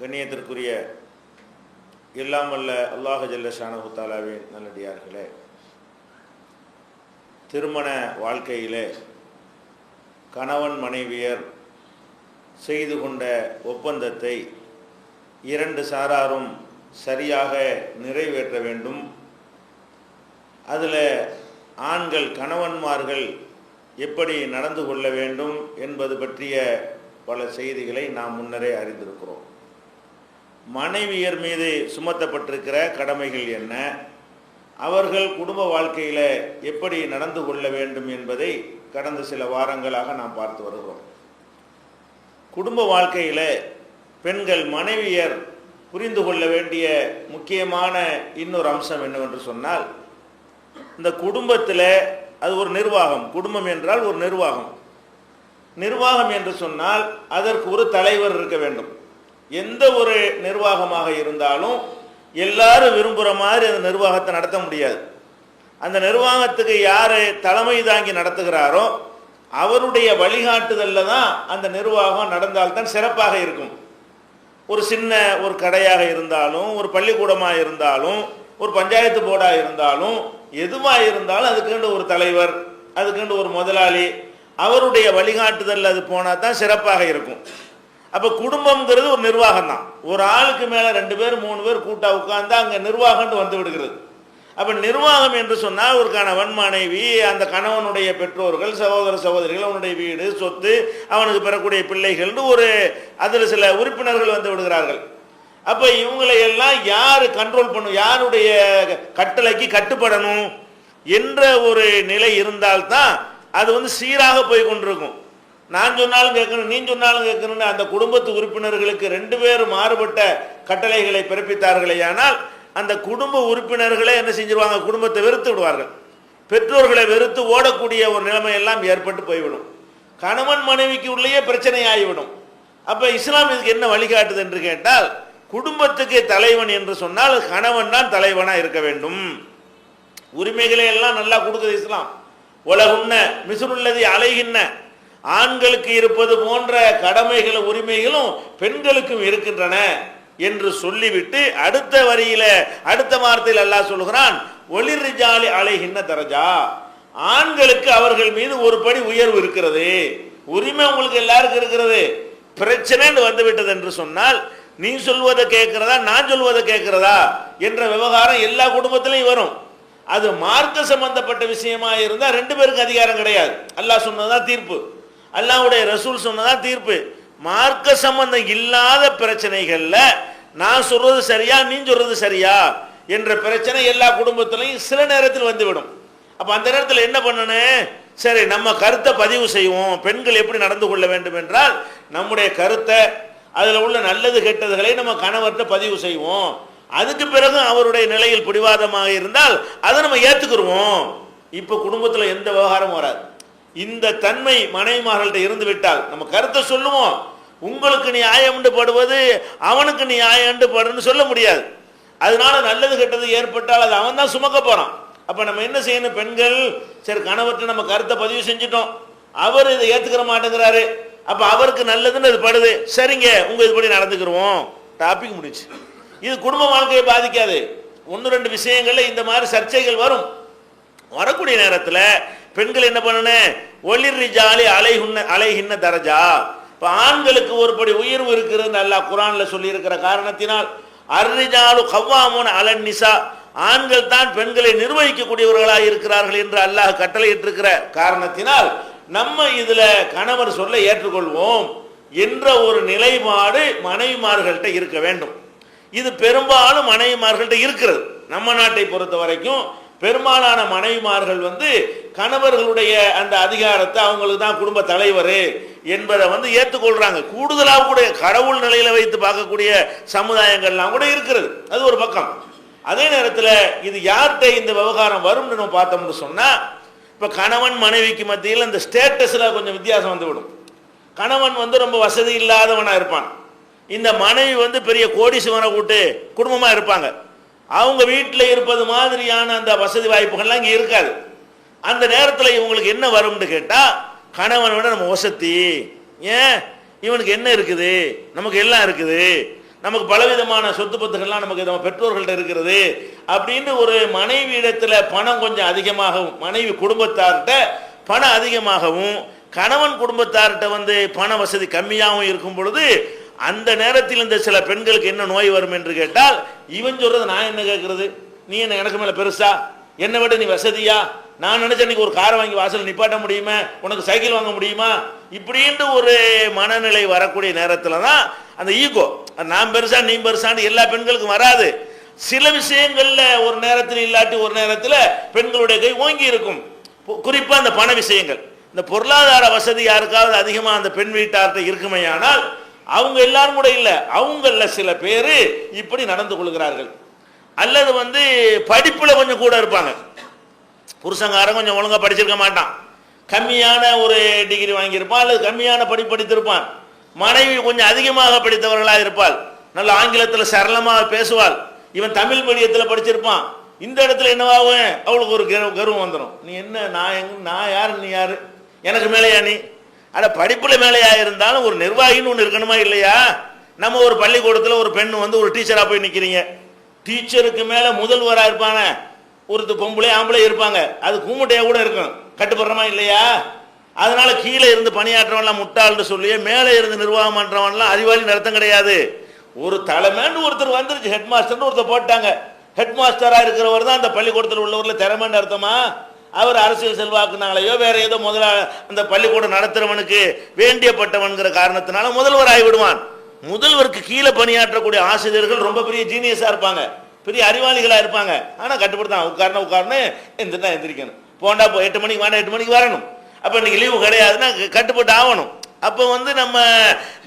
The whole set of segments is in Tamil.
கண்ணியத்திற்குரிய எல்லாம் வல்ல அல்லாஹ் ஜல்ல ஷானகுத்தாலாவே நல்லடியார்களே திருமண வாழ்க்கையிலே கணவன் மனைவியர் செய்து கொண்ட ஒப்பந்தத்தை இரண்டு சாராரும் சரியாக நிறைவேற்ற வேண்டும். அதில் ஆண்கள் கணவன்மார்கள் எப்படி நடந்து கொள்ள வேண்டும் என்பது பற்றிய பல செய்திகளை நாம் முன்னரே அறிந்திருக்கிறோம். மனைவியர் மீது சுமத்தப்பட்டிருக்கிற கடமைகள் என்ன? அவர்கள் குடும்ப வாழ்க்கையில் எப்படி நடந்து கொள்ள வேண்டும் என்பதை கடந்த சில வாரங்களாக நாம் பார்த்து வருகிறோம். குடும்ப வாழ்க்கையில் பெண்கள் மனைவியர் புரிந்து கொள்ள வேண்டிய முக்கியமான இன்னொரு அம்சம் என்னவென்று சொன்னால் இந்த குடும்பத்தில் அது ஒரு நிர்வாகம். குடும்பம் என்றால் ஒரு நிர்வாகம். நிர்வாகம் என்று சொன்னால் அதற்கு ஒரு தலைவர் இருக்க வேண்டும். எந்த ஒரு நிர்வாகமாக இருந்தாலும் எல்லாரும் விரும்புகிற மாதிரி அந்த நிர்வாகத்தை நடத்த முடியாது. அந்த நிர்வாகத்துக்கு யார் தலைமை தாங்கி நடத்துகிறாரோ அவருடைய வழிகாட்டுதலில் தான் அந்த நிர்வாகம் நடந்தால்தான் சிறப்பாக இருக்கும். ஒரு சின்ன ஒரு கடையாக இருந்தாலும் ஒரு பள்ளிக்கூடமாக இருந்தாலும் ஒரு பஞ்சாயத்து போர்டாக இருந்தாலும் எதுவாக இருந்தாலும் அதுக்குண்டு ஒரு தலைவர் அதுக்குண்டு ஒரு முதலாளி அவருடைய வழிகாட்டுதலில் அது போனால் தான் சிறப்பாக இருக்கும். அப்போ குடும்பம்ங்கிறது ஒரு நிர்வாகம் தான் ஒரு ஆளுக்கு மேலே ரெண்டு பேர் மூணு பேர் கூட்டாக உட்காந்து அங்கே நிர்வாகம்னு வந்து விடுகிறது. அப்போ நிர்வாகம் என்று சொன்னால் ஒரு கணவன் மனைவி அந்த கணவனுடைய பெற்றோர்கள் சகோதர சகோதரிகள் அவனுடைய வீடு சொத்து அவனுக்கு பெறக்கூடிய பிள்ளைகள்னு ஒரு அதில் சில உறுப்பினர்கள் வந்து விடுகிறார்கள். அப்போ இவங்களை எல்லாம் யார் கண்ட்ரோல் பண்ணும்? யாருடைய கட்டளைக்கு கட்டுப்படணும்? என்ற ஒரு நிலை இருந்தால்தான் அது வந்து சீராக போய் கொண்டிருக்கும். நான் சொன்னாலும் கேட்கணும் நீ சொன்னாலும் கேட்கணும்னு அந்த குடும்பத்து உறுப்பினர்களுக்கு ரெண்டு பேரும் மாறுபட்ட கட்டளைகளை பிறப்பித்தார்களே ஆனால் அந்த குடும்ப உறுப்பினர்களே என்ன செஞ்சிருவாங்க? குடும்பத்தை வெறுத்து விடுவார்கள். பெற்றோர்களை வெறுத்து ஓடக்கூடிய ஒரு நிலைமை எல்லாம் ஏற்பட்டு போய்விடும். கணவன் மனைவிக்கு உள்ளேயே பிரச்சனை ஆகிவிடும் அப்போ இஸ்லாம் இதுக்கு என்ன வழிகாட்டுது என்று கேட்டால் குடும்பத்துக்கு தலைவன் என்று சொன்னால் கணவன் தான் தலைவனாக இருக்க வேண்டும். உரிமைகளை எல்லாம் நல்லா கொடுக்குது இஸ்லாம். உலகுன்ன மிசுருள்ளது அலைகின்ன ஆண்களுக்கு இருப்பது போன்ற கடமைகளும் உரிமைகளும் பெண்களுக்கும் இருக்கின்றன என்று சொல்லிவிட்டு அடுத்த வரியில அடுத்த வார்த்தையில் அல்லாஹ் சொல்கிறான் ஒளிர்ஜாலி அலைகின்ற தரஜா. ஆண்களுக்கு அவர்கள் மீது ஒரு படி உயர்வு இருக்கிறது. உரிமை உங்களுக்கு எல்லாருக்கும் இருக்கிறது. பிரச்சனைன்னு வந்து விட்டது என்று சொன்னால் நீ சொல்வதை கேட்கிறதா? நான் சொல்வதை கேட்கிறதா? என்ற விவகாரம் எல்லா குடும்பத்திலையும் வரும். அது மார்க்க சம்பந்தப்பட்ட விஷயமா இருந்தால் ரெண்டு பேருக்கு அதிகாரம் கிடையாது. அல்லாஹ் சொன்னதுதான் தீர்ப்பு. அல்லாவுடைய ரசூல் சொன்னதான் தீர்ப்பு. மார்க்க சம்பந்தம் இல்லாத பிரச்சனைகள்ல நான் சொல்றது சரியா நீ சொல்றது சரியா என்ற பிரச்சனை எல்லா குடும்பத்திலையும் சில நேரத்தில் வந்துவிடும். அப்ப அந்த நேரத்தில் என்ன பண்ணணும் சரி நம்ம கருத்தை பதிவு செய்வோம். பெண்கள் எப்படி நடந்து கொள்ள வேண்டும் என்றால் நம்முடைய கருத்தை அதில் உள்ள நல்லது கெட்டதுகளை நம்ம கணவர்கிட்ட பதிவு செய்வோம். அதுக்கு பிறகு அவருடைய நிலையில் பிடிவாதமாக இருந்தால் அதை நம்ம ஏற்றுக்குருவோம் இப்போ குடும்பத்தில் எந்த விவகாரமும் வராது. இந்த தன்மை மனைவிமார்கள்ட்ட இருந்து விட்டால் நம்ம கருத்தை சொல்லுவோம். உங்களுக்கு நியாயம்ண்டு படுவது அவனுக்கு நியாயம்ண்டு படுன்னு சொல்ல முடியாது. அதனால நல்லது கெட்டது ஏற்பட்டால் அது அவன் தான் சுமக்க போறான். அப்ப நம்ம என்ன செய்யணும் பெண்கள்? சரி கணவர்கிட்ட நம்ம கருத்தை பதிவு செஞ்சிட்டோம். அவர் இதை ஏத்துக்கிற மாட்டேங்கிறாரு. அப்ப அவருக்கு நல்லதுன்னு அது படுது. சரிங்க உங்க இதுபடி நடந்துக்கிறோம் டாபிக் முடிச்சு இது குடும்ப வாழ்க்கையை பாதிக்காது. ஒன்று ரெண்டு விஷயங்கள்ல இந்த மாதிரி சர்ச்சைகள் வரும். வரக்கூடிய நேரத்தில் பெண்கள் என்ன பண்ணணும் ஒளிர் ஜாலி அலைகுன்ன அலைகின்ன தரஜா. இப்போ ஆண்களுக்கு ஒருபடி உயர்வு இருக்கிறது அல்லாஹ் குரானில் சொல்லியிருக்கிற காரணத்தினால் அர்ரிஜாலு கவ்வாமுன் அலன் நிசா ஆண்கள் தான் பெண்களை நிர்வகிக்கக்கூடியவர்களாக இருக்கிறார்கள் என்று அல்லாஹ் கட்டளையிட்டிருக்கிற காரணத்தினால் நம்ம இதில் கணவர் சொல்ல ஏற்றுக்கொள்வோம் என்ற ஒரு நிலைப்பாடு மனைவிமார்கள்ட்ட இருக்க வேண்டும். இது பெரும்பாலும் மனைவிமார்கள்ட்ட இருக்கிறது. நம்ம நாட்டை பொறுத்த வரைக்கும் பெரும்பாலான மனைவிமார்கள் வந்து கணவர்களுடைய அந்த அதிகாரத்தை அவங்களுக்கு தான் குடும்ப தலைவர் என்பதை வந்து ஏற்றுக்கொள்றாங்க. கூடுதலாக கூட கடவுள் நிலையில வைத்து பார்க்கக்கூடிய சமுதாயங்கள்லாம் கூட இருக்கிறது. அது ஒரு பக்கம். அதே நேரத்தில் இது யார்கிட்ட இந்த விவகாரம் வரும்னு நம்ம பார்த்தோம்னு சொன்னால் இப்போ கணவன் மனைவிக்கு மத்தியில் இந்த ஸ்டேட்டஸில் கொஞ்சம் வித்தியாசம் வந்து விடும் கணவன் வந்து ரொம்ப வசதி இல்லாதவனாக இருப்பான். இந்த மனைவி வந்து பெரிய கோடீஸ்வரனை கூட்டு குடும்பமாக இருப்பாங்க. அவங்க வீட்டில் இருப்பது மாதிரியான அந்த வசதி வாய்ப்புகள்லாம் இங்கே இருக்காது. அந்த நேரத்தில் இவங்களுக்கு என்ன வரும்னு கேட்டால் கணவனை விட நம்ம வசதி ஏன்? இவனுக்கு என்ன இருக்குது? நமக்கு எல்லாம் இருக்குது. நமக்கு பலவிதமான சொத்து பத்துகள்லாம் நமக்கு நம்ம பெற்றோர்கள்ட்ட இருக்கிறது அப்படின்னு ஒரு மனைவி இடத்துல பணம் கொஞ்சம் அதிகமாகவும் மனைவி குடும்பத்தார்கிட்ட பணம் அதிகமாகவும் கணவன் குடும்பத்தார்கிட்ட வந்து பண வசதி கம்மியாகவும் இருக்கும் பொழுது அந்த நேரத்தில் இந்த சில பெண்களுக்கு என்ன நோய் வரும் என்று கேட்டால் இவன் சொல்றது நான் என்ன கேட்கறது? நீ என்ன எனக்கு மேல பெருசா? என்னை விட நீ வசதியா? நான் நினச்ச இன்னைக்கு ஒரு காரை வாங்கி வாசல் நிப்பாட்ட முடியுமா? உனக்கு சைக்கிள் வாங்க முடியுமா? இப்படின்ட்டு ஒரு மனநிலை வரக்கூடிய நேரத்தில் தான் அந்த ஈகோ நான் பெருசா நீ பெருசான்னு எல்லா பெண்களுக்கும் வராது. சில விஷயங்கள்ல ஒரு நேரத்தில் இல்லாட்டி ஒரு நேரத்தில் பெண்களுடைய கை ஓங்கி இருக்கும். குறிப்பாக குறிப்பா அந்த பண விஷயங்கள். இந்த பொருளாதார வசதி யாருக்காவது அதிகமா அந்த பெண் வீட்டார்ட்ட இருக்குமையானால் அவங்க எல்லாரும் கூட இல்லை. அவங்களில் சில பேர் இப்படி நடந்து கொள்கிறார்கள். அல்லது வந்து படிப்பில் கொஞ்சம் கூட இருப்பாங்க. புருஷங்காரன் கொஞ்சம் ஒழுங்காக படிச்சிருக்க மாட்டான். கம்மியான ஒரு டிகிரி வாங்கியிருப்பான் அல்லது கம்மியான படி படித்திருப்பான். மனைவி கொஞ்சம் அதிகமாக படித்தவர்களாக இருப்பாள். நல்ல ஆங்கிலத்தில் சரளமாக பேசுவாள். இவன் தமிழ் மீடியத்தில் படிச்சிருப்பான். இந்த இடத்துல என்னவாகும்? அவளுக்கு ஒரு கர்வம் வந்துடும் நீ என்ன நான் எங்க நான் யார்? நீ யார்? எனக்கு மேலேயா நீ? ஆனால் படிப்பில் மேலேயா இருந்தாலும் ஒரு நிர்வாகின்னு ஒன்று இருக்கணுமா இல்லையா? நம்ம ஒரு பள்ளிக்கூடத்தில் ஒரு பெண் வந்து ஒரு டீச்சராக போய் நிற்கிறீங்க டீச்சருக்கு மேலே முதல்வராக இருப்பான. ஒருத்தர் பொம்பளை ஆம்பளை இருப்பாங்க. அது கூமுட்டையாக கூட இருக்கும் கட்டுப்படுறமா இல்லையா? அதனால கீழே இருந்து பணியாற்றவன்லாம் முட்டாள்னு சொல்லி மேலே இருந்து நிர்வாகம் பண்ணுறவன்லாம் அறிவாளி நடத்தம் கிடையாது. ஒரு தலைமைன்னு ஒருத்தர் வந்துருச்சு ஹெட் மாஸ்டர்னு ஒருத்தர் போட்டாங்க. ஹெட் மாஸ்டராக இருக்கிறவர் தான் அந்த பள்ளிக்கூடத்தில் உள்ளவரில் திறமைன்னு அர்த்தமா அவர் அரசியல் செல்வாக்குனாலேயோ வேற ஏதோ முதலா அந்த பள்ளிக்கூடம் நடத்துகிறவனுக்கு வேண்டியப்பட்டவன்கிற காரணத்தினால முதல்வர் ஆகிவிடுவான் முதல்வருக்கு கீழே பணியாற்றக்கூடிய ஆசிரியர்கள் ரொம்ப பெரிய ஜீனியஸாக இருப்பாங்க. பெரிய அறிவாளிகளாக இருப்பாங்க. ஆனால் கட்டுப்படுத்தான். உட்காரணும் உட்காரணும் எந்திரினா எந்திரிக்கணும். போண்டா போ எட்டு மணிக்கு வேண்டாம் எட்டு மணிக்கு வரணும். அப்போ இன்னைக்கு லீவு கிடையாதுன்னா கட்டுப்பட்டு ஆகணும். அப்போ வந்து நம்ம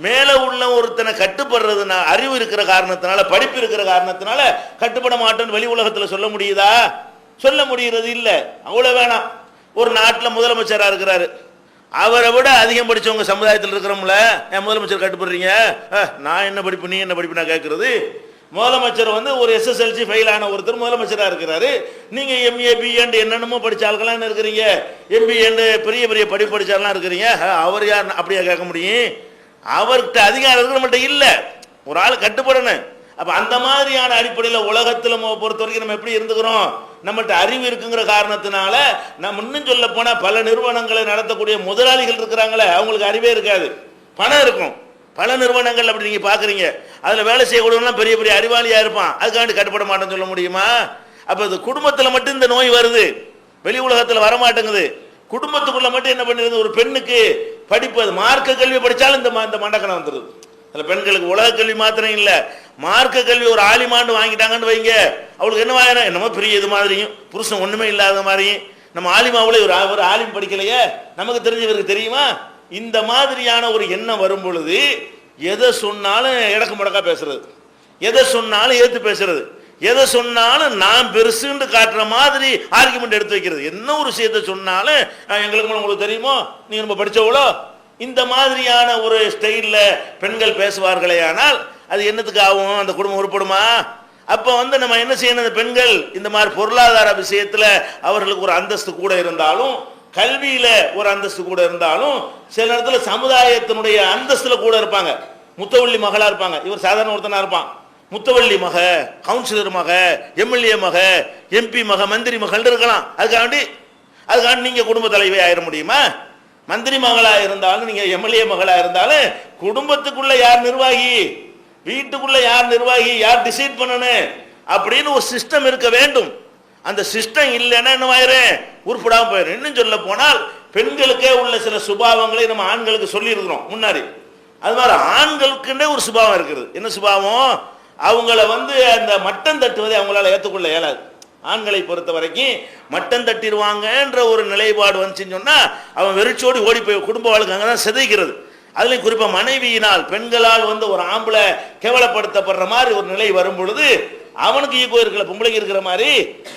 மேலே உள்ள ஒருத்தனை கட்டுப்படுறதுனா அறிவு இருக்கிற காரணத்தினால படிப்பு இருக்கிற காரணத்தினால கட்டுப்பட மாட்டோம்னு வெளி உலகத்தில் சொல்ல முடியுதா? சொல்ல முடியறது இல்லை. அவ்வளோ வேணாம். ஒரு நாட்டில் முதலமைச்சராக இருக்கிறாரு. அவரை விட அதிகம் படித்தவங்க சமுதாயத்தில் இருக்கிறோம்ல என் முதலமைச்சர் கட்டுப்படுறீங்க? நான் என்ன படிப்பு நீ என்ன படிப்பு நான் கேட்கறது முதலமைச்சர் வந்து ஒரு எஸ்எஸ்எல்சி ஃபெயில் ஆன ஒருத்தர் முதலமைச்சராக இருக்கிறாரு. நீங்கள் எம்ஏ பிஎண்ட் என்னென்னமோ படிச்ச என்ன இருக்கிறீங்க? எம்பிஏண்டு பெரிய பெரிய படிப்பு படித்தாலாம் இருக்கிறீங்க. அவர் யார் அப்படியா கேட்க முடியும்? அவர்கிட்ட அதிகாரம் இருக்கு நம்மள்ட்ட இல்லை. ஒரு ஆள் கட்டுப்படணும். அப்ப அந்த மாதிரியான அடிப்படையில் உலகத்துல நம்ம பொறுத்த வரைக்கும் நம்ம எப்படி இருந்துக்கிறோம்? நம்மகிட்ட அறிவு இருக்குங்கிற காரணத்தினால நம்ம இன்னும் சொல்ல போனா பல நிறுவனங்களை நடத்தக்கூடிய முதலாளிகள் இருக்கிறாங்களே அவங்களுக்கு அறிவே இருக்காது. பணம் இருக்கும். பல நிறுவனங்கள் அப்படி நீங்க பாக்குறீங்க. அதுல வேலை செய்யக்கூடியவங்களாம் பெரிய பெரிய அறிவாளியா இருப்பான். அதுக்காண்டி கட்டுப்பட மாட்டேன்னு சொல்ல முடியுமா? அப்ப இது குடும்பத்துல மட்டும் இந்த நோய் வருது. வெளி உலகத்துல வர மாட்டேங்குது குடும்பத்துக்குள்ள மட்டும் என்ன பண்ணிருது ஒரு பெண்ணுக்கு படிப்பு அது மார்க்க கல்வி படித்தாலும் இந்த ம- இந்த மண்டக்கணம் வந்துருது அதில் பெண்களுக்கு உலக கல்வி மாத்திரம் இல்லை. மார்க்க கல்வி ஒரு ஆலிமாண்டு வாங்கிட்டாங்கன்னு வைங்க. அவளுக்கு என்ன? வாயிரம் என்னமோ பெரிய இது மாதிரியும் புருஷன் ஒன்றுமே இல்லாத மாதிரியும். நம்ம ஆலிமாவுல ஒரு ஒரு ஆலிம் படிக்கலையே? நமக்கு தெரிஞ்சவருக்கு தெரியுமா? இந்த மாதிரியான ஒரு எண்ணம் வரும் பொழுது எதை சொன்னாலும் இடக்கு முடக்கா பேசுறது. எதை சொன்னாலும் ஏத்து பேசுறது. எதை சொன்னாலும் நான் பெருசுன்னு காட்டுற மாதிரி ஆர்குமெண்ட் எடுத்து வைக்கிறது. என்ன ஒரு விஷயத்த சொன்னாலும் எங்களுக்கு உங்களுக்கு தெரியுமோ? நீங்க நம்ம படிச்சவளோ? இந்த மாதிரியான ஒரு ஸ்டைலில் பெண்கள் பேசுவார்களே ஆனால் அது என்னத்துக்கு ஆகும் அந்த குடும்பம் உருப்படுமா? அப்போ வந்து நம்ம என்ன செய்யணும்? இந்த பெண்கள் இந்த மாதிரி பொருளாதார விஷயத்தில் அவர்களுக்கு ஒரு அந்தஸ்து கூட இருந்தாலும் கல்வியில் ஒரு அந்தஸ்து கூட இருந்தாலும் சில நேரத்தில் சமுதாயத்தினுடைய அந்தஸ்தில் கூட இருப்பாங்க. முத்தவள்ளி மகளாக இருப்பாங்க. இவர் சாதாரண ஒருத்தனாக இருப்பான். முத்தவள்ளி மக கவுன்சிலர் மக எம்எல்ஏ மக எம்பி மக மந்திரி மகள் இருக்கலாம். அதுக்காண்டி அதுக்காண்டி நீங்கள் குடும்ப தலைவி ஆயிட முடியுமா? மந்திரி மகளா இருந்தாலும் நீங்க எம்எல்ஏ மகளா இருந்தாலும் குடும்பத்துக்குள்ள யார் நிர்வாகி? வீட்டுக்குள்ள யார் நிர்வாகி? யார் டிசைட் பண்ணணும்? அப்படின்னு ஒரு சிஸ்டம் இருக்க வேண்டும். அந்த சிஸ்டம் இல்லைன்னா என்னவாயிரு உருப்படாம போயிடும் இன்னும் சொல்ல போனால் பெண்களுக்கே உள்ள சில சுபாவங்களை நம்ம ஆண்களுக்கு சொல்லியிருக்கிறோம் முன்னாடி. அது மாதிரி ஆண்களுக்குன்னே ஒரு சுபாவம் இருக்குது. என்ன சுபாவம்? அவங்கள வந்து அந்த மட்டம் தட்டுவதை அவங்களால ஏற்றுக்கொள்ள இயலாது. ஆண்களை பொறுத்த வரைக்கும் மட்டம் தட்டிடுவாங்கன்ற ஒரு நிலைப்பாடு வந்துச்சுன்னு சொன்னால் அவன் வெறிச்சோடி ஓடி போய் குடும்ப வாழ்க்கை அங்கே தான் சிதைக்கிறது. அதுலேயும் குறிப்பாக மனைவியினால் பெண்களால் வந்து ஒரு ஆம்பளை கேவலப்படுத்தப்படுற மாதிரி ஒரு நிலை வரும் பொழுது அவனுக்கு ஈகோ இருக்கிற பொம்பளைக்கு இருக்கிற மாதிரி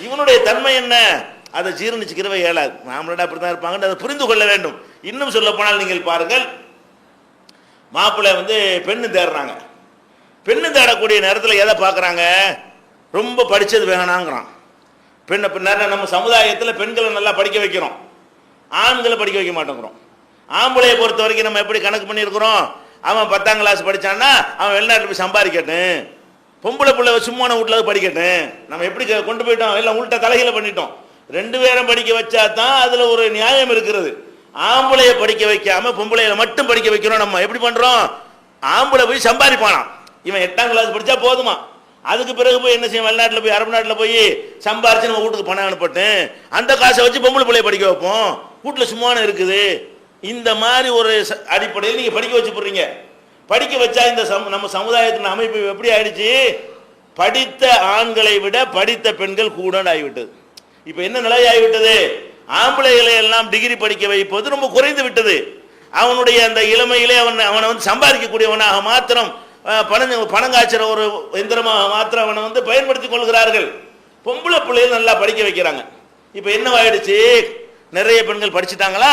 இவனுடைய தன்மை என்ன? அதை ஜீரணிச்சுக்கிறவே இயலாது. ஆம்பளை அப்படித்தான் இருப்பாங்கன்னு அதை புரிந்து கொள்ள வேண்டும். இன்னும் சொல்ல போனால் நீங்கள் பாருங்கள் மாப்பிள்ளை வந்து பெண்ணு தேடுறாங்க. பெண்ணு தேடக்கூடிய நேரத்தில் எதை பார்க்குறாங்க? ரொம்ப படித்தது வேணாங்கிறான். பெண்ணை பின்னர் நம்ம சமுதாயத்தில் பெண்களை நல்லா படிக்க வைக்கிறோம். ஆண்களை படிக்க வைக்க மாட்டேங்கிறோம். ஆம்பளையை பொறுத்த வரைக்கும் நம்ம எப்படி கணக்கு பண்ணியிருக்கிறோம்? அவன் பத்தாம் கிளாஸ் படிச்சான்னா அவன் வெளிநாட்டில் போய் சம்பாதிக்கட்டும். பொம்பளை பிள்ளை சும்மான வீட்டில் படிக்கட்டும். நம்ம எப்படி க- கொண்டு போயிட்டோம்? எல்லாம் உள்ட்ட தலைகளை பண்ணிட்டோம். ரெண்டு பேரும் படிக்க வச்சா தான் அதில் ஒரு நியாயம் இருக்கிறது ஆம்பளைய படிக்க வைக்காம பொம்பளையில மட்டும் படிக்க வைக்கிறோம் நம்ம. எப்படி பண்ணுறோம் ஆம்பளை போய் சம்பாதிப்பானான் இவன் எட்டாம் கிளாஸ் படித்தா போதுமா? அதுக்கு பிறகு போய் என்ன செய்யும் வெளிநாட்டில் போய் அரபு நாட்டில் போய் சம்பாரிச்சு நம்ம வீட்டுக்கு பணம் அனுப்பட்டேன் அந்த காசை வச்சு பொம்பளை பிள்ளைய படிக்க வைப்போம். வீட்டில் சும்மான இருக்குது. இந்த மாதிரி ஒரு அடிப்படையில் நீங்கள் படிக்க வச்சு போடுறீங்க. படிக்க வச்சா இந்த சம் நம்ம சமுதாயத்தின் அமைப்பு எப்படி ஆயிடுச்சு? படித்த ஆண்களை விட படித்த பெண்கள் கூட ஆகிவிட்டது இப்போ என்ன நிலை ஆகிவிட்டது ஆம்பளைகளை எல்லாம் டிகிரி படிக்க வைப்பது ரொம்ப குறைந்து விட்டது. அவனுடைய அந்த இளமையிலே அவன் அவனை வந்து சம்பாதிக்கக்கூடியவனாக மாத்திரம் பணம் பணம் காய்ச்சிற ஒரு எந்திரமாக மாத்திரம் அவனை வந்து பயன்படுத்தி கொள்கிறார்கள். பொம்பளை பிள்ளைகள் நல்லா படிக்க வைக்கிறாங்க. இப்போ என்னவாயிடுச்சு நிறைய பெண்கள் படிச்சுட்டாங்களா?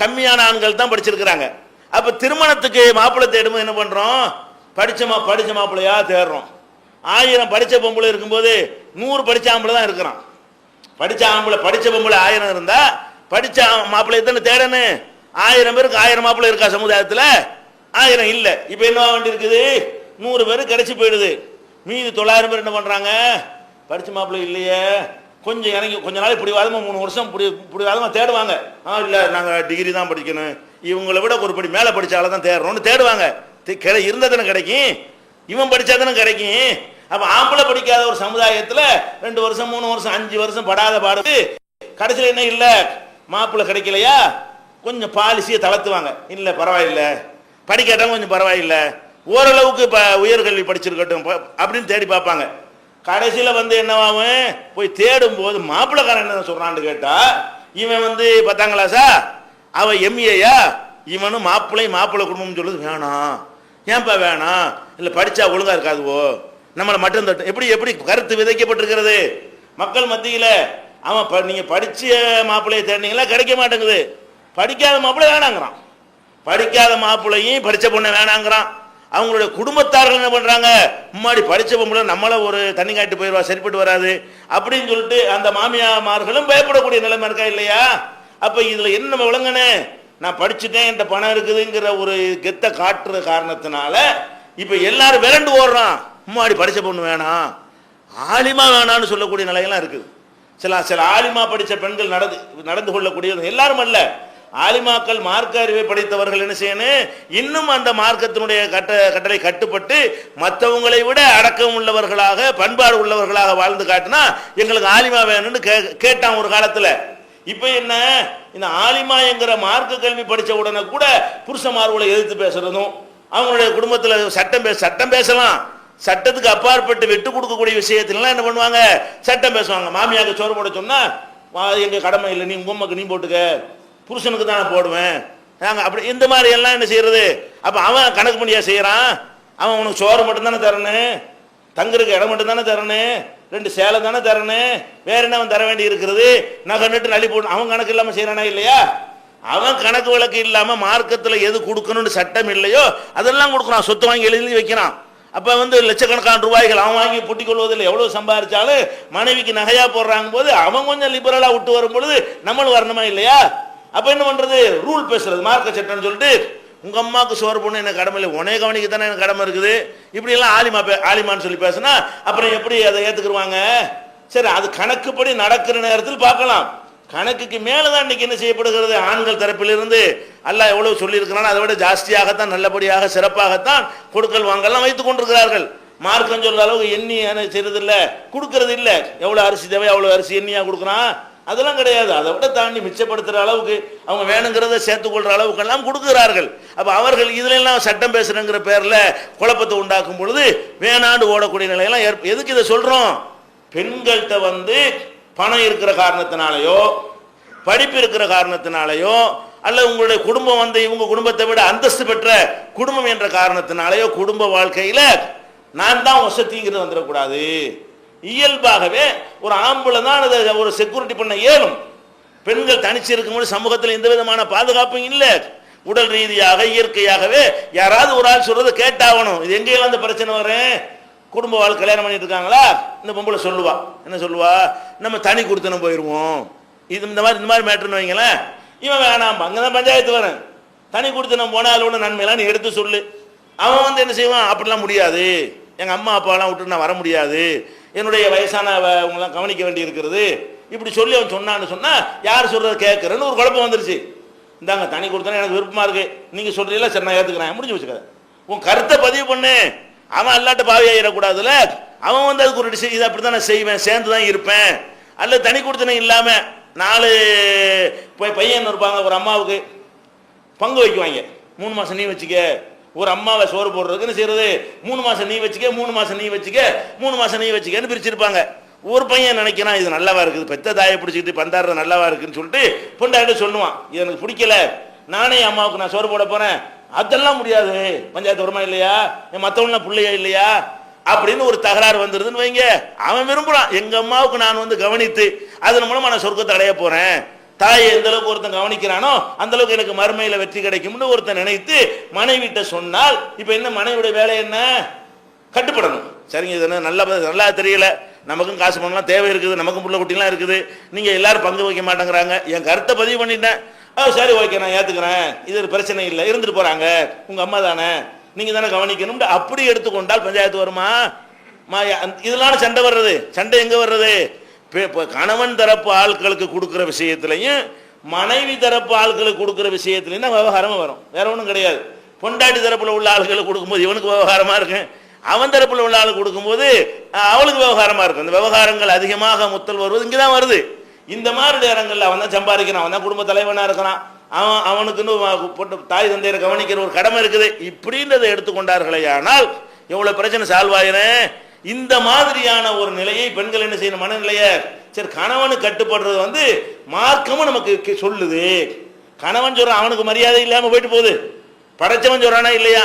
கம்மியான ஆண்கள் தான் படிச்சிருக்கிறாங்க. அப்போ திருமணத்துக்கு மாப்பிள்ளை தேடும்போது என்ன பண்ணுறோம் படித்தமா படித்த படிச்ச மாப்பிள்ளையா தேடுறோம். ஆயிரம் படித்த பொம்பளை இருக்கும்போது நூறு படித்த ஆம்பளை தான் இருக்கிறான். படித்த ஆம்பளை படித்த பொம்பளை ஆயிரம் இருந்தால் படித்த மாப்பிள்ளை தானே தேடணும்? ஆயிரம் பேருக்கு ஆயிரம் மாப்பிள்ளை இருக்கா சமுதாயத்தில்? ஆயிரம் இல்லை. இப்போ என்ன வேண்டி இருக்குது நூறு பேர் கிடச்சி போயிடுது. மீதி தொள்ளாயிரம் பேர் என்ன பண்ணுறாங்க படிச்ச மாப்பிள்ளை இல்லையே. கொஞ்சம் இறங்கி கொஞ்ச நாள் பிடிவாதமாக மூணு வருஷம் பிடி வாதமாக தேடுவாங்க. ஆ இல்லை நாங்கள் டிகிரி தான் படிக்கணும். இவங்களை விட ஒரு படி மேலே படித்தால தான் தேடுறோம்னு தேடுவாங்க. கிடை இருந்தால் தானே கிடைக்கும். இவன் படித்தா தானே கிடைக்கும். அப்போ ஆம்பளை படிக்காத ஒரு சமுதாயத்தில் ரெண்டு வருஷம் மூணு வருஷம் அஞ்சு வருஷம் படாத பாடு. கடைசியில் என்ன இல்லை? மாப்பிள்ளை கிடைக்கலையா? கொஞ்சம் பாலிசியை தளர்த்துவாங்க. இல்லை பரவாயில்ல. படிக்காட்டாலும் கொஞ்சம் பரவாயில்லை. ஓரளவுக்கு இப்போ உயர்கல்வி படிச்சிருக்கட்டும் அப்படின்னு தேடி பார்ப்பாங்க. கடைசியில் வந்து என்னவாகும் போய் தேடும் போது மாப்பிள்ளைக்காரன் என்ன சொல்கிறான்னு கேட்டால் இவன் வந்து பத்தாம் கிளாஸா அவன் எம்ஏயா இவனும் மாப்பிள்ளை மாப்பிள்ளை குடும்பம்னு சொல்லுது வேணாம் ஏன்பா வேணாம் இல்லை படித்தா ஒழுங்காக இருக்காதுவோ? நம்மளை மட்டும் தட்டும் எப்படி எப்படி கருத்து விதைக்கப்பட்டிருக்கிறது? மக்கள் மத்தியில் அவன் ப நீங்கள் படித்த மாப்பிள்ளையை தேடினீங்களா? கிடைக்க மாட்டேங்குது. படிக்காத மாப்பிள்ளை வேணாங்கிறான். படிக்காத மாப்பிள்ளையும் படித்த பொண்ணை வேணாங்கிறான். அவங்களுடைய குடும்பத்தார்கள் என்ன பண்றாங்க? முன்னாடி படித்த பொம்பளை நம்மளை ஒரு தண்ணி காட்டி போயிடுவா சரிப்பட்டு வராது அப்படின்னு சொல்லிட்டு அந்த மாமியாமார்களும் பயப்படக்கூடிய நிலைமை இருக்கா இல்லையா? அப்ப இதுல என்ன நம்ம விளங்கனே நான் படிச்சுட்டேன் என்கிட்ட பணம் இருக்குதுங்கிற ஒரு கெத்த காட்டுற காரணத்தினால இப்ப எல்லாரும் விரண்டு ஓடுறான். முன்னாடி படித்த பொண்ணு வேணாம் ஆலிமா வேணான்னு சொல்லக்கூடிய நிலையெல்லாம் இருக்குது. சில சில ஆலிமா படித்த பெண்கள் நடந்து நடந்து கொள்ளக்கூடியது எல்லாரும் அல்ல. ஆலிமாக்கள் மார்க்க அறிவை படித்தவர்கள் என்ன செய்யணும் இன்னும் அந்த மார்க்கத்தினுடைய கட்ட கட்டளை கட்டுப்பட்டு மற்றவங்களை விட அடக்கம் உள்ளவர்களாக பண்பாடு உள்ளவர்களாக வாழ்ந்து காட்டினா எங்களுக்கு ஆலிமா வேணும்னு கே கேட்டான் ஒரு காலத்தில். இப்போ என்ன? இந்த ஆலிமா என்கிற மார்க்க கல்வி படித்த உடனே கூட புருஷமார்களை எதிர்த்து பேசுறதும் அவங்களுடைய குடும்பத்தில் சட்டம் பேச சட்டம் பேசலாம். சட்டத்துக்கு அப்பாற்பட்டு விட்டு கொடுக்கக்கூடிய விஷயத்துலலாம் என்ன பண்ணுவாங்க? சட்டம் பேசுவாங்க. மாமியாருக்கு சோறு போட சொன்னால் எங்கள் கடமை இல்லை. நீ உம்மக்கு நீ போட்டுக்க. புருஷனுக்கு தானே போடுவேன்? நாங்கள் அப்படி இந்த மாதிரி எல்லாம் என்ன செய்யறது? அப்போ அவன் கணக்கு பண்ணியா செய்கிறான் அவன் உனக்கு சோறு மட்டும் தானே தரணும் தங்குறதுக்கு இடம் மட்டும் தானே தரணும் ரெண்டு சேலை தானே தரணும் வேற என்ன அவன் தர வேண்டி இருக்கிறது? நகை நட்டு நலி போடணும் அவன் கணக்கு இல்லாமல் செய்கிறானா இல்லையா? அவன் கணக்கு வழக்கு இல்லாமல் மார்க்கத்தில் எது கொடுக்கணும்னு சட்டம் இல்லையோ அதெல்லாம் கொடுக்குறான். சொத்து வாங்கி எழுதி வைக்கிறான். அப்போ வந்து லட்சக்கணக்கான ரூபாய்கள் அவன் வாங்கி புட்டிக் கொள்வதில்லை. எவ்வளோ சம்பாதிச்சாலும் மனைவிக்கு நகையாக போடுறாங்க போது அவன் கொஞ்சம் லிபரலாக விட்டு வரும் பொழுது நம்மளும் வரணுமா இல்லையா? அப்ப என்ன பண்றது? ரூல் பேசுறது மார்க்க சட்டம்னு சொல்லிட்டு உங்க அம்மாவுக்கு சோறு பொண்ணு எனக்கு கடமை இல்லை. உனே கவனிக்க தானே எனக்கு கடமை இருக்குது? இப்படி எல்லாம் ஆலிமா பே ஆலிமான்னு சொல்லி பேசுனா அப்புறம் எப்படி அதை ஏத்துக்குருவாங்க? சரி அது கணக்குப்படி நடக்கிற நேரத்தில் பார்க்கலாம். கணக்குக்கு மேலே தான் இன்னைக்கு என்ன செய்யப்படுகிறது? ஆண்கள் தரப்பிலிருந்து அல்ல எவ்வளவு சொல்லியிருக்கிறான் அதை விட ஜாஸ்தியாகத்தான் நல்லபடியாக சிறப்பாகத்தான் கொடுக்கல் வாங்கலாம் வைத்துக் கொண்டிருக்கிறார்கள். மார்க்கம் சொல்ற அளவுக்கு எண்ணி என்ன இல்லை கொடுக்கறது இல்லை. எவ்வளோ அரிசி தேவை அவ்வளோ அரிசி எண்ணியா கொடுக்குறான்? அதெல்லாம் கிடையாது. அதை விட தாண்டி மிச்சப்படுத்துற அளவுக்கு அவங்க வேணுங்கிறத சேர்த்துக்கொள்கிற அளவுக்கெல்லாம் கொடுக்கிறார்கள். அப்போ அவர்கள் இதுல எல்லாம் சட்டம் பேசுகிறேங்கிற பேர்ல குழப்பத்தை உண்டாக்கும் பொழுது வேணாண்டு ஓடக்கூடிய நிலையெல்லாம் ஏற்ப எதுக்கு இதை சொல்றோம்? பெண்கள்கிட்ட வந்து பணம் இருக்கிற காரணத்தினாலேயோ படிப்பு இருக்கிற காரணத்தினாலேயோ அல்ல உங்களுடைய குடும்பம் வந்து இவங்க குடும்பத்தை விட அந்தஸ்து பெற்ற குடும்பம் என்ற காரணத்தினாலேயோ குடும்ப வாழ்க்கையில நான் தான் வசதிங்கிறது வந்துடக்கூடாது. இயல்பாகவே ஒரு ஆம்பளை தான் அதை ஒரு செக்யூரிட்டி பண்ண இயலும். பெண்கள் தனிச்சு இருக்கும்போது சமூகத்தில் எந்த விதமான பாதுகாப்பும் இல்லை. உடல் ரீதியாக இயற்கையாகவே யாராவது ஒரு ஆள் சொல்றதை கேட்டாகணும். இது எங்கேயெல்லாம் அந்த பிரச்சனை வரும் குடும்ப வாழ்க்கை கல்யாணம் பண்ணிட்டு இருக்காங்களா? இந்த பொம்பளை சொல்லுவா. என்ன சொல்லுவா? நம்ம தனி கொடுத்தனும் போயிடுவோம் இது இந்த மாதிரி இந்த மாதிரி மேட்ருன்னு வைங்களேன். இவன் வேணாம் அங்கே தான் பஞ்சாயத்து வரேன் தனி கொடுத்து நம்ம போனால் உள்ள நன்மையெல்லாம் நீ எடுத்து சொல்லு. அவன் வந்து என்ன செய்வான்? அப்படிலாம் முடியாது. எங்கள் அம்மா அப்பாலாம் விட்டு நான் வர முடியாது. என்னுடைய வயசானவங்களாம் கவனிக்க வேண்டி இருக்கிறது இப்படி சொல்லி அவன் சொன்னான்னு சொன்னால் யார் சொல்கிறத கேட்குறேன்னு ஒரு குழப்பம் வந்துருச்சு. இந்தாங்க தனி கொடுத்தனா எனக்கு விருப்பமாக இருக்குது நீங்கள் சொல்கிறீங்களா சரி நான் ஏற்றுக்கிறேன் முடிஞ்சு வச்சுக்கிறேன் உன் கருத்தை பதிவு பண்ணு. அவன் அல்லாட்ட பாவி ஆகிடக்கூடாதுல்ல அவன் வந்து அதுக்கு ஒரு டிசைன் இதை அப்படி தான் நான் செய்வேன். சேர்ந்து தான் இருப்பேன். அல்ல தனி கொடுத்தனே இல்லாமல் நாலு போய் பையன் இருப்பாங்க ஒரு அம்மாவுக்கு. பங்கு வைக்குவாங்க. மூணு மாதம் நீ வச்சுக்க. ஒரு அம்மாவை சோறு போடுறதுக்குன்னு செய்யறது. மூணு மாசம் நீ வச்சுக்க மூணு மாசம் நீ வச்சுக்க மூணு மாசம் நீ வச்சுக்கன்னு பிரிச்சிருப்பாங்க. ஒரு பையன் நினைக்கிறான் இது நல்லாவா இருக்குது? பெத்த தாயை பிடிச்சிக்கிட்டு பந்தாடுறது நல்லாவா இருக்குன்னு சொல்லிட்டு பொண்டாட்ட சொல்லுவான். இது எனக்கு பிடிக்கல. நானே அம்மாவுக்கு நான் சோறு போட போறேன். அதெல்லாம் முடியாது. பஞ்சாயத்து வருமா இல்லையா? என் மற்றவங்களாம் பிள்ளையா இல்லையா? அப்படின்னு ஒரு தகராறு வந்துருதுன்னு வைங்க. அவன் விரும்புறான். எங்க அம்மாவுக்கு நான் வந்து கவனித்து அதன் மூலமா நான் சொர்க்கத்தை அடைய போறேன். தாயை எந்த அளவுக்கு ஒருத்தன் கவனிக்கிறானோ அந்த அளவுக்கு எனக்கு மறுமையில வெற்றி கிடைக்கும்னு ஒருத்தன் நினைத்து மனைவிட்ட சொன்னால் இப்ப என்ன மனைவியுடைய வேலை என்ன? கட்டுப்படணும். சரிங்க இது நல்லா நல்லா தெரியல. நமக்கும் காசு பணம்லாம் தேவை இருக்குது நமக்கும் புள்ள குட்டிலாம் இருக்குது. நீங்க எல்லாரும் பங்கு வைக்க மாட்டேங்கிறாங்க. என் கருத்தை பதிவு பண்ணிட்டேன். ஆ சரி ஓகே நான் ஏத்துக்கிறேன். இது ஒரு பிரச்சனை இல்லை. இருந்துட்டு போறாங்க. உங்க அம்மா தானே. நீங்க தானே கவனிக்கணும் அப்படி எடுத்துக்கொண்டால் பஞ்சாயத்து வருமா? மா- இதெல்லாம் சண்டை வர்றது. சண்டை எங்க வர்றது? இப்போ கணவன் தரப்பு ஆட்களுக்கு கொடுக்குற விஷயத்திலையும் மனைவி தரப்பு ஆட்களுக்கு கொடுக்குற விஷயத்துலையும் தான் விவகாரமா வரும். வேற ஒன்றும் கிடையாது. பொண்டாட்டி தரப்பில் உள்ள ஆட்களுக்கு கொடுக்கும்போது இவனுக்கு விவகாரமாக இருக்கும் அவன் தரப்பில் உள்ள ஆளுக்கு கொடுக்கும்போது அவளுக்கு விவகாரமாக இருக்கும் இந்த விவகாரங்கள் அதிகமாக முத்தல் வருவது இங்கே தான் வருது. இந்த மாதிரி நேரங்களில் அவன் தான் சம்பாதிக்கிறான். அவன் தான் குடும்ப தலைவனாக இருக்கிறான். அவன் அவனுக்குன்னு வ- பொட்டு தாய் தந்தையரை கவனிக்கிற ஒரு கடமை இருக்குது. இப்படின்றதை எடுத்துக்கொண்டார்களே ஆனால் எவ்வளோ பிரச்சனை சால்வ் ஆயிரும்? இந்த மாதிரியான ஒரு நிலையை பெண்கள் என்ன செய்யணும்? மனநிலைய சரி கணவனு கட்டுப்படுறது வந்து மார்க்கமும் நமக்கு கி- சொல்லுது. கணவன் சொல்றான் அவனுக்கு மரியாதை இல்லாமல் போயிட்டு போகுது. படைச்சவன் சொல்றானா இல்லையா?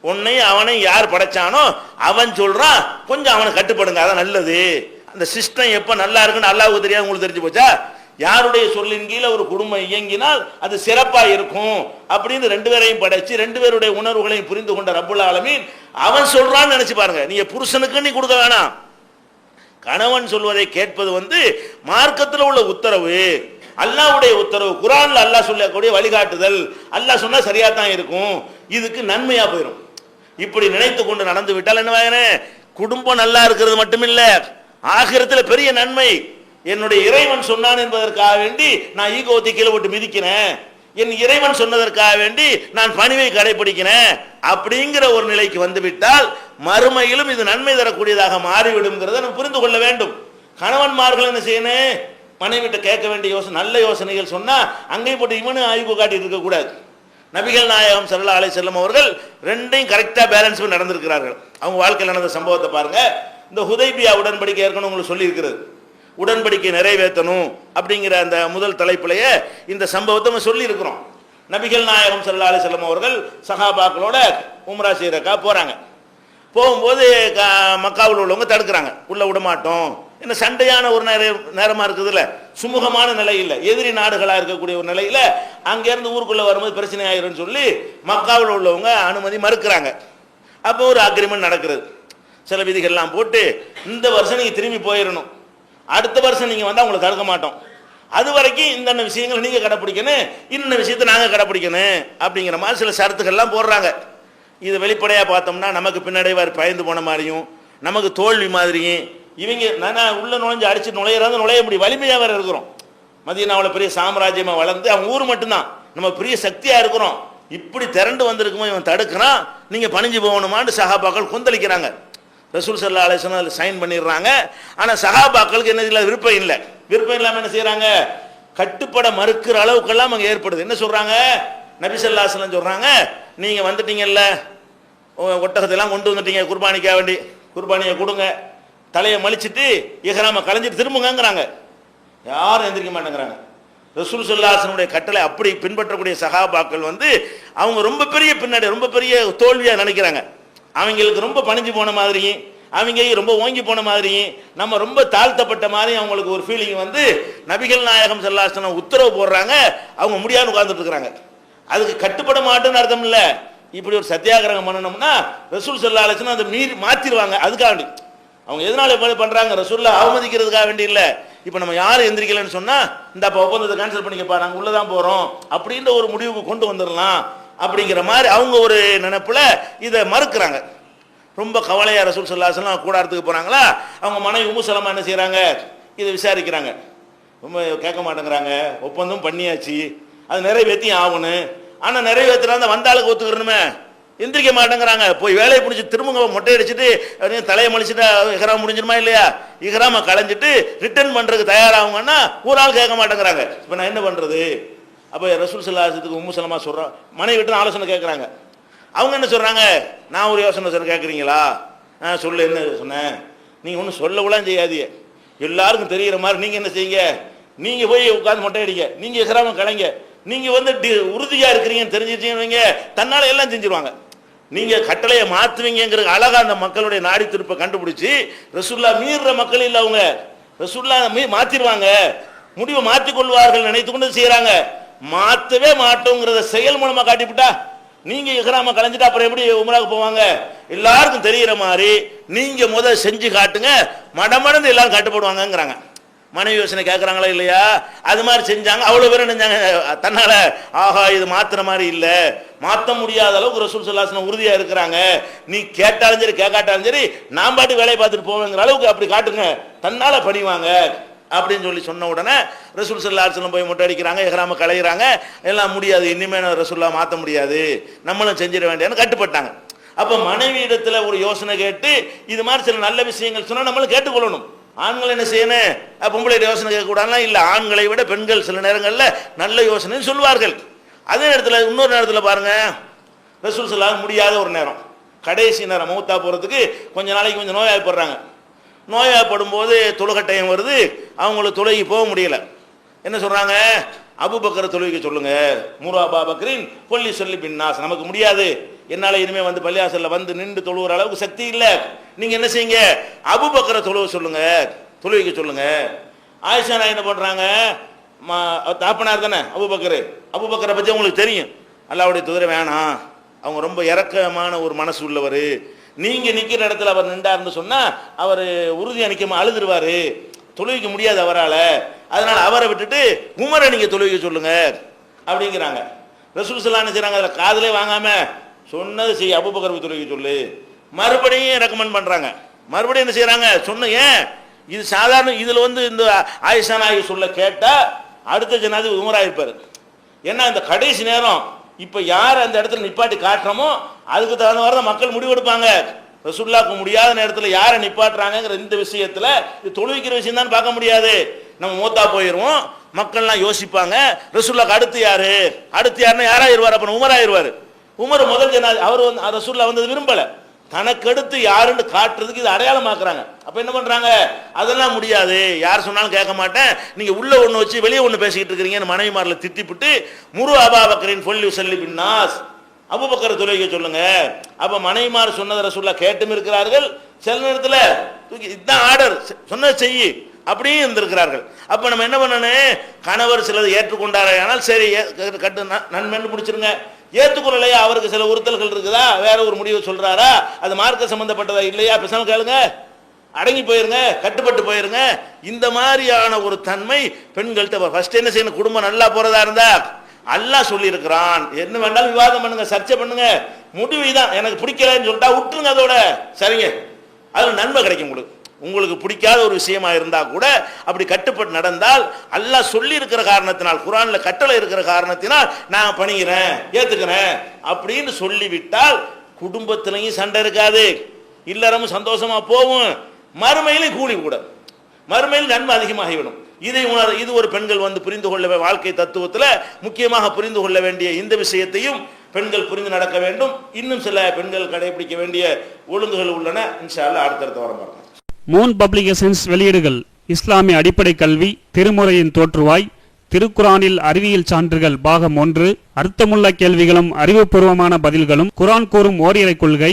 உன்னை அவனை யார் படைச்சானோ அவன் சொல்றான் கொஞ்சம் அவனை கட்டுப்படுங்க அதான் நல்லது. அந்த சிஸ்டம் எப்போ நல்லா இருக்குன்னு அல்லாவுக்கு தெரியாது உங்களுக்கு தெரிஞ்சு போச்சா? யாருடைய சொல்லின் கீழே ஒரு குடும்பம் இயங்கினால் அது சிறப்பாக இருக்கும் அப்படின்னு ரெண்டு பேரையும் படைச்சு ரெண்டு பேருடைய உணர்வுகளையும் புரிந்து கொண்ட ரப்புல் ஆலமீன் அவன் சொல்றான்னு நினைச்சு பாருங்க. நீங்க புருஷனுக்கு நீ கொடுக்க வேணாம். கணவன் சொல்வதை கேட்பது வந்து மார்க்கத்தில் உள்ள உத்தரவு. அல்லாஹ்வுடைய உத்தரவு. குரான்ல அல்லாஹ் சொல்லக்கூடிய வழிகாட்டுதல். அல்லாஹ் சொன்னா சரியா தான் இருக்கும். இதுக்கு நன்மையா போயிடும் இப்படி நினைத்து கொண்டு நடந்து விட்டால் என்ன குடும்பம் நல்லா இருக்கிறது மட்டுமில்ல. ஆகிரத்துல பெரிய நன்மை. என்னுடைய இறைவன் சொன்னான் என்பதற்காக வேண்டி நான் ஈகோத்தை கீழே போட்டு மிதிக்கிறேன். என் இறைவன் சொன்னதற்காக வேண்டி நான் பணிவை கடைபிடிக்கிறேன். அப்படிங்கிற ஒரு நிலைக்கு வந்துவிட்டால் மறுமையிலும் இது நன்மை தரக்கூடியதாக மாறிவிடுங்கிறத நம்ம புரிந்து கொள்ள வேண்டும். கணவன்மார்கள் என்ன செய்யணும் மனைவிட்ட கேட்க வேண்டிய யோசனை நல்ல யோசனைகள் சொன்னால் அங்கேயும் போட்டு இவனு ஆய்வு காட்டிட்டு இருக்கக்கூடாது நபிகள் நாயகம் சல்லா அலை செல்லம் அவர்கள் ரெண்டையும் கரெக்டாக பேலன்ஸ் பண்ணி நடந்திருக்கிறார்கள். அவங்க வாழ்க்கையில் நடந்த சம்பவத்தை பாருங்கள் இந்த ஹுதைபியா உடன்படிக்கை ஏற்கனவே உங்களுக்கு சொல்லியிருக்கிறது. உடன்படிக்கை நிறைவேற்றணும் அப்படிங்கிற அந்த முதல் தலைப்பிலேயே இந்த சம்பவத்தை நம்ம சொல்லியிருக்கிறோம். நபிகள் நாயகம் சல்லா அலி செல்லம் அவர்கள் சஹாபாக்களோட உம்ரா செய்யறக்கா போகிறாங்க போகும்போது க- மக்காவில் உள்ளவங்க தடுக்கிறாங்க. உள்ளே விடமாட்டோம். என்ன சண்டையான ஒரு நேர நேரமாக இருக்குதுல்ல? சுமூகமான நிலை இல்லை. எதிரி நாடுகளாக இருக்கக்கூடிய ஒரு நிலையில் அங்கேருந்து ஊருக்குள்ளே வரும்போது பிரச்சனை ஆயிரும்னு சொல்லி மக்காவில் உள்ளவங்க அனுமதி மறுக்கிறாங்க. அப்போ ஒரு அக்ரிமெண்ட் நடக்கிறது சில விதிகள்லாம் போட்டு இந்த வருஷம் நீங்கள் திரும்பி போயிடணும் அடுத்த வருஷம் நீங்க வந்தா உங்களை தடுக்க மாட்டோம். அது வரைக்கும் இந்த விஷயங்களை நீங்க கடைப்பிடிக்கணும் இன்ன விஷயத்தை நாங்க கடைப்பிடிக்கணும் அப்படிங்கிற மாதிரி சில ஷரத்துக்கள்லாம் போடுறாங்க. இது வெளிப்படையாக பார்த்தோம்னா நமக்கு பின்னடைவார் பயந்து போன மாதிரியும் நமக்கு தோல்வி மாதிரியும் இவங்க நான் உள்ள நுழைஞ்சு அடிச்சு நுழையிறது நுழைய முடியும். வலிமையாக வேற இருக்கிறோம். மதியனாவில் பெரிய சாம்ராஜ்யமாக வளர்ந்து அவன் ஊர் மட்டும்தான். நம்ம பெரிய சக்தியாக இருக்கிறோம். இப்படி திரண்டு வந்திருக்குமோ இவன் தடுக்கிறான் நீங்கள் பணிஞ்சு போகணுமான்னு சகாபாக்கள் கொந்தளிக்கிறாங்க. ரசூல் சல்லா அலிஸ்லாம் அதில் சைன் பண்ணிடுறாங்க. ஆனால் சகாபாக்களுக்கு என்ன இல்லை விருப்பம் இல்லை. விருப்பம் இல்லாமல் என்ன செய்கிறாங்க கட்டுப்பட மறுக்கிற அளவுக்கெல்லாம் அங்கே ஏற்படுது. என்ன சொல்கிறாங்க நபி ஸல்லல்லாஹு சொல்கிறாங்க நீங்கள் வந்துட்டீங்கல்ல. ஒட்டகத்தெல்லாம் கொண்டு வந்துட்டீங்க. குர்பானிக்காக வேண்டி. குர்பானியை கொடுங்க. தலையை மலிச்சிட்டு இகராம கலைஞ்சிட்டு திரும்புங்கங்கிறாங்க. யாரும் எந்திரிக்க மாட்டேங்கிறாங்க. ரசூல் சொல்லாசனுடைய கட்டளை அப்படி பின்பற்றக்கூடிய சகாபாக்கள் வந்து அவங்க ரொம்ப பெரிய பின்னாடி ரொம்ப பெரிய தோல்வியாக நினைக்கிறாங்க. அவங்களுக்கு ரொம்ப பணிஞ்சு போன மாதிரியும் அவங்க ரொம்ப ஓங்கி போன மாதிரியும் நம்ம ரொம்ப தாழ்த்தப்பட்ட மாதிரி அவங்களுக்கு ஒரு ஃபீலிங் வந்து நபிகள் நாயகம் செல்லாசனம் உத்தரவு போடுறாங்க அவங்க முடியாது உட்கார்ந்துட்டு இருக்கிறாங்க அதுக்கு கட்டுப்பட மாட்டேன்னு அர்த்தம் இல்லை. இப்படி ஒரு சத்தியாகிரகம் பண்ணணும்னா ரசூல் சல்லா அதை மீறி மாற்றிடுவாங்க அதுக்காக வேண்டி. அவங்க எதனால இப்போ பண்றாங்க? ரசூல்ல அவமதிக்கிறதுக்காக வேண்டி இல்லை. இப்போ நம்ம யாரும் எந்திரிக்கலன்னு சொன்னா இந்த அப்போ ஒப்பந்தத்தை கேன்சல் பண்ணிக்கப்பா நாங்கள் உள்ளே தான் போகிறோம் அப்படின்ற ஒரு முடிவுக்கு கொண்டு வந்துடலாம். அப்படிங்கிற மாதிரி அவங்க ஒரு நினப்பில் இதை மறுக்கிறாங்க. ரொம்ப கவலையாக ரசூல் சல்லாஹலாம் கூடாரத்துக்கு போகிறாங்களா அவங்க மனைவி உமுசலமாக என்ன செய்கிறாங்க இதை விசாரிக்கிறாங்க. ரொம்ப கேட்க மாட்டேங்கிறாங்க. ஒப்பந்தம் பண்ணியாச்சு. அது நிறைவேற்றியும் ஆகணும். ஆனால் நிறைவேற்றினா அந்த வந்தாளுக்கு ஒத்துக்கிறணுமே. எந்திரிக்க மாட்டேங்கிறாங்க. போய் வேலையை பிடிச்சி திரும்பங்க. மொட்டை அடிச்சுட்டு தலையை மலிச்சுட்டு இஹ்ராம் முடிஞ்சிருமா இல்லையா? இஹ்ராம களைஞ்சிட்டு ரிட்டர்ன் பண்ணுறதுக்கு தயாராகுங்கன்னா ஒரு ஆள் கேட்க மாட்டேங்கிறாங்க. இப்போ நான் என்ன பண்ணுறது அப்போ ரசூல் சல்லாசத்துக்கு உம்மு சலமா சொல்கிறோம் மனைவி விட்டு ஆலோசனை கேட்குறாங்க அவங்க என்ன சொல்கிறாங்க நான் ஒரு யோசனை சொல்ல கேட்குறீங்களா ஆ சொல்லு என்ன சொன்னேன். நீங்கள் ஒன்றும் சொல்லவெல்லாம் செய்யாதீங்க. எல்லாருக்கும் தெரிகிற மாதிரி நீங்கள் என்ன செய்யுங்க? நீங்கள் போய் உட்காந்து மொட்டை அடிங்க. நீங்கள் எகராம கலைங்க. நீங்கள் வந்து டி உறுதியாக இருக்கிறீங்கன்னு தெரிஞ்சிட்டீங்க தன்னால் எல்லாம் செஞ்சிருவாங்க. நீங்கள் கட்டளையை மாற்றுவீங்கிற அழகாக அந்த மக்களுடைய நாடி திருப்பை கண்டுபிடிச்சி ரசுல்லா மீறுற மக்கள் இல்லை அவங்க. ரசுல்லா மீ மாற்றிடுவாங்க முடிவை மாற்றிக்கொள்வார்கள் நினைத்து கொண்டு செய்கிறாங்க மாற்றவே மாட்டோங்கிறத செயல் மூலமாக காட்டிவிட்டா நீங்கள் இஹ்ராம கலைஞ்சிட்டு அப்புறம் எப்படி உமராக போவாங்க? எல்லாருக்கும் தெரிகிற மாதிரி நீங்கள் முத செஞ்சு காட்டுங்க மடமடந்து எல்லாரும் கட்டுப்படுவாங்கங்கிறாங்க மனைவி யோசனை கேட்குறாங்களா இல்லையா? அது மாதிரி செஞ்சாங்க அவ்வளோ பேரும் நினைஞ்சாங்க தன்னால் ஆஹா இது மாற்றுற மாதிரி இல்லை. மாற்ற முடியாத அளவுக்கு ரசூல் சல்லாசனம் உறுதியாக இருக்கிறாங்க. நீ கேட்டாலும் சரி கேட்காட்டாலும் சரி நான் பாட்டு வேலையை பார்த்துட்டு போவேங்கிற அளவுக்கு அப்படி காட்டுங்க. தன்னால் பண்ணிவாங்க அப்படின்னு சொல்லி சொன்ன உடனே ரசூல் சல்லா அலுவலம் போய் மொட்டை அடிக்கிறாங்க எகராம கலையிறாங்க எல்லாம் முடியாது இனிமேல் ரசூல்லா மாற்ற முடியாது. நம்மளும் செஞ்சிட வேண்டியன்னு கட்டுப்பட்டாங்க. அப்போ மனைவி இடத்துல ஒரு யோசனை கேட்டு இது மாதிரி சில நல்ல விஷயங்கள் சொன்னால் நம்மளும் கேட்டுக்கொள்ளணும். ஆண்கள் என்ன செய்யணும்? பொம்பளை யோசனை கேட்கக்கூடாதுலாம் இல்லை ஆண்களை விட பெண்கள் சில நேரங்களில் நல்ல யோசனைன்னு சொல்வார்கள் அதே நேரத்தில் இன்னொரு நேரத்தில் பாருங்க ரசூல் சொல்லாத முடியாத ஒரு நேரம். கடைசி நேரம் மௌத்தா போகிறதுக்கு கொஞ்ச நாளைக்கு கொஞ்சம் நோயாய்ப்படுறாங்க நோயாய்ப்படும் போது தொழுகட்டையம் வருது அவங்களுக்கு தொழுகி போக முடியல. என்ன சொல்றாங்க? அபுபக்கரை தொழுவிக்க சொல்லுங்க. மூராபா பக்ரீன் பொல்லி சொல்லி பின்னாஸ் நமக்கு முடியாது. என்னால இனிமே வந்து பள்ளியாசல்ல வந்து நின்று தொழுகிற அளவுக்கு சக்தி இல்லை. நீங்க என்ன செய்யுங்க? அபுபக்கரை தொழுவ சொல்லுங்க. தொழுவிக்க சொல்லுங்க. ஆயிஷா நாய் என்ன பண்றாங்க? தாப்பனார் தானே அபுபக்கர். அபுபக்கரை பத்தி உங்களுக்கு தெரியும். அல்லாவுடைய துதிரை வேணாம். அவங்க ரொம்ப இறக்கமான ஒரு மனசு உள்ளவர். நீங்க நிக்கிற இடத்துல அவர் நின்றாருன்னு சொன்னா அவர் உறுதியாக நிக்காம அழுதுருவாரு. தொழுவிக்க முடியாது அவரால். அதனால அவரை விட்டுட்டு உமரை நீங்க தொழுவிக்க சொல்லுங்க அப்படிங்கிறாங்க. ரசூல் என்ன செய்கிறாங்க செய்றாங்க அதில் காதலே வாங்காம சொன்னது செய் அபுபக்கர் தொழுவிக்க சொல்லு. மறுபடியும் ரெக்கமெண்ட் பண்றாங்க? மறுபடியும் என்ன செய்கிறாங்க சொன்ன ஏன்? இது சாதாரண இதுல வந்து இந்த ஆயிஷா நாயகி சொல்ல கேட்டா அடுத்த ஜனாதி உமரா இருப்பாரு. ஏன்னா இந்த கடைசி நேரம் இப்ப யார் அந்த இடத்துல நிப்பாட்டி காட்டுறோமோ அதுக்கு தகுந்த மாதிரி தான் மக்கள் முடிவெடுப்பாங்க ரசுல்லாக்கு முடியாத நேரத்தில் யாரை நிப்பாட்டுறாங்கிற இந்த விஷயத்தில் இது தொழுவிக்கிற விஷயம் தான் பார்க்க முடியாது. நம்ம மூத்தா போயிடுவோம் மக்கள்லாம் யோசிப்பாங்க. ரசுல்லாக்கு அடுத்து யாரு? அடுத்து யாருன்னா யாராயிருவார்? அப்புறம் உமராயிருவார். உமர் முதல் ஜனாதி அவர் வந்து ரசுல்லா வந்தது தனக்கு அடுத்து யாருன்னு காட்டுறதுக்கு இது அடையாளமாக்குறாங்க. அப்போ என்ன பண்ணுறாங்க அதெல்லாம் முடியாது. யார் சொன்னாலும் கேட்க மாட்டேன். நீங்கள் உள்ள ஒன்று வச்சு வெளியே ஒன்று பேசிக்கிட்டு இருக்கிறீங்கன்னு மனைவிமாரில் திட்டிப்புட்டு முரு அபாபக்கரின் சொல்லி சொல்லி பின்னாஸ் அபுபக்கரை தொலைக்க சொல்லுங்க. அப்ப மனைவிமார் சொன்னதை ரசூல்லா கேட்டும் இருக்கிறார்கள். சில நேரத்தில் தூக்கி இதுதான் ஆர்டர் சொன்னது செய்யி அப்படியும் இருந்திருக்கிறார்கள். அப்ப நம்ம என்ன பண்ணணும் கணவர் சிலது ஏற்றுக்கொண்டாரே. ஆனால் சரி கட்டு ந- நன்மைன்னு பிடிச்சிருங்க ஏற்றுக்கொள்ளலையா அவருக்கு சில உறுத்தல்கள் இருக்குதா? வேற ஒரு முடிவு சொல்றாரா? அது மார்க்க சம்பந்தப்பட்டதா இல்லையா? பேசாம கேளுங்க. அடங்கி போயிருங்க. கட்டுப்பட்டு போயிருங்க. இந்த மாதிரியான ஒரு தன்மை பெண்கள்கிட்ட ஃபர்ஸ்ட் என்ன செய்யணும்? குடும்பம் நல்லா போறதா இருந்தா அல்லாஹ் சொல்லியிருக்கிறான். என்ன வேண்டாலும் விவாதம் பண்ணுங்க சர்ச்சை பண்ணுங்க. முடிவு தான் எனக்கு பிடிக்கலன்னு சொல்லிட்டா விட்டுருங்க அதோட. சரிங்க. அதில் நன்மை கிடைக்கும் உங்களுக்கு. உங்களுக்கு பிடிக்காத ஒரு விஷயமா இருந்தா கூட அப்படி கட்டுப்பட்டு நடந்தால் அல்லாஹ் சொல்லி இருக்கிற காரணத்தினால் குரான்ல கட்டளை இருக்கிற காரணத்தினால் நான் பணிகிறேன் ஏத்துக்கிறேன் அப்படின்னு சொல்லிவிட்டால் குடும்பத்திலையும் சண்டை இருக்காது. இல்லறமும் சந்தோஷமா போகும். மறுமையிலையும் கூலி கூட. மறுமையில் நன்மை அதிகமாகிவிடும். இதை உணர் இது ஒரு பெண்கள் வந்து புரிந்து கொள்ள வாழ்க்கை தத்துவத்தில் முக்கியமாக புரிந்து கொள்ள வேண்டிய இந்த விஷயத்தையும் பெண்கள் புரிந்து நடக்க வேண்டும். இன்னும் சில பெண்கள் கடைபிடிக்க வேண்டிய ஒழுங்குகள் உள்ளன. இன்ஷா அடுத்தடுத்த வாரம் பார்க்கலாம். மூன் பப்ளிகேஷன்ஸ் வெளியீடுகள். இஸ்லாமிய அடிப்படை கல்வி திருமுறையின் தோற்றுவாய் திருக்குரானில் அறிவியல் சான்றுகள் பாகம் ஒன்று அர்த்தமுள்ள கேள்விகளும் அறிவுபூர்வமான பதில்களும் குரான் கூறும் ஓரிரை கொள்கை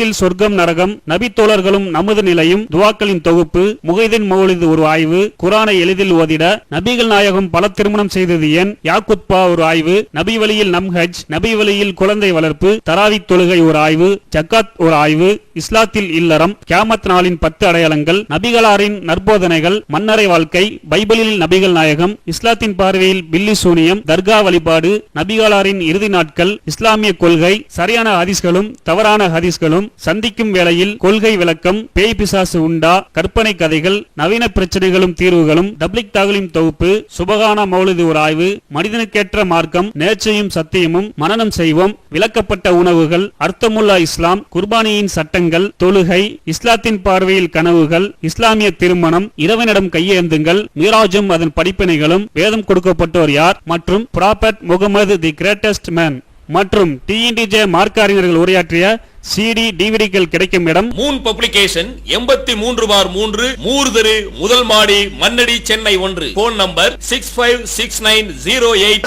இஸ்லாத்தில் சொர்க்கம் நரகம் நபித்தோழர்களும் நமது நிலையும் துவாக்களின் தொகுப்பு முகைதின் மௌலிது ஒரு ஆய்வு குரானை எளிதில் ஓதிட நபிகள் நாயகம் பல திருமணம் செய்தது ஏன்? யாக்குத்பா ஒரு ஆய்வு நபி வழியில் நம் ஹஜ் நபி வழியில் குழந்தை வளர்ப்பு தராவி தொழுகை ஒரு ஆய்வு ஜக்காத் ஒரு ஆய்வு இஸ்லாத்தில் இல்லறம் கியாமத் நாளின் பத்து அடையாளங்கள் நபிகளாரின் நற்போதனைகள் மன்னரை வாழ்க்கை பைபிளில் நபிகள் நாயகம் இஸ்லாத்தின் பார்வையில் பில்லி சூனியம் தர்கா வழிபாடு நபிகளாரின் இறுதி நாட்கள் இஸ்லாமிய கொள்கை சரியான ஹதீஸ்களும் தவறான ஹதீஸ்களும் சந்திக்கும் வேளையில் கொள்கை விளக்கம் பேய் பிசாசு உண்டா கற்பனை கதைகள் நவீன பிரச்சனைகளும் தீர்வுகளும் டப்ளிக் தாகலின் தொகுப்பு சுபகான மௌலிது ஒரு ஆய்வு மனிதனுக்கேற்ற மார்க்கம் நேர்ச்சையும் சத்தியமும் மனனம் செய்வோம் விளக்கப்பட்ட உணவுகள் அர்த்தமுல்லா இஸ்லாம் குர்பானியின் சட்டங்கள் தொழுகை இஸ்லாத்தின் பார்வையில் கனவுகள் இஸ்லாமிய திருமணம் இரவனிடம் கையேந்துங்கள் மீராஜும் அதன் படிப்பினைகளும் வேதம் கொடுக்கப்பட்டோர் யார் மற்றும் prophet Muhammad the greatest man மற்றும் டிஎன்டிஜே மார்க்க அறிஞர்கள் உரையாற்றிய சிடி டிவிடிகள் கிடைக்கும் இடம். மூன் பப்ளிகேஷன் எண்பத்தி மூன்று பார் மூன்று மூர்தரு முதல் மாடி மன்னடி சென்னை ஒன்று. Phone number six five six nine zero eight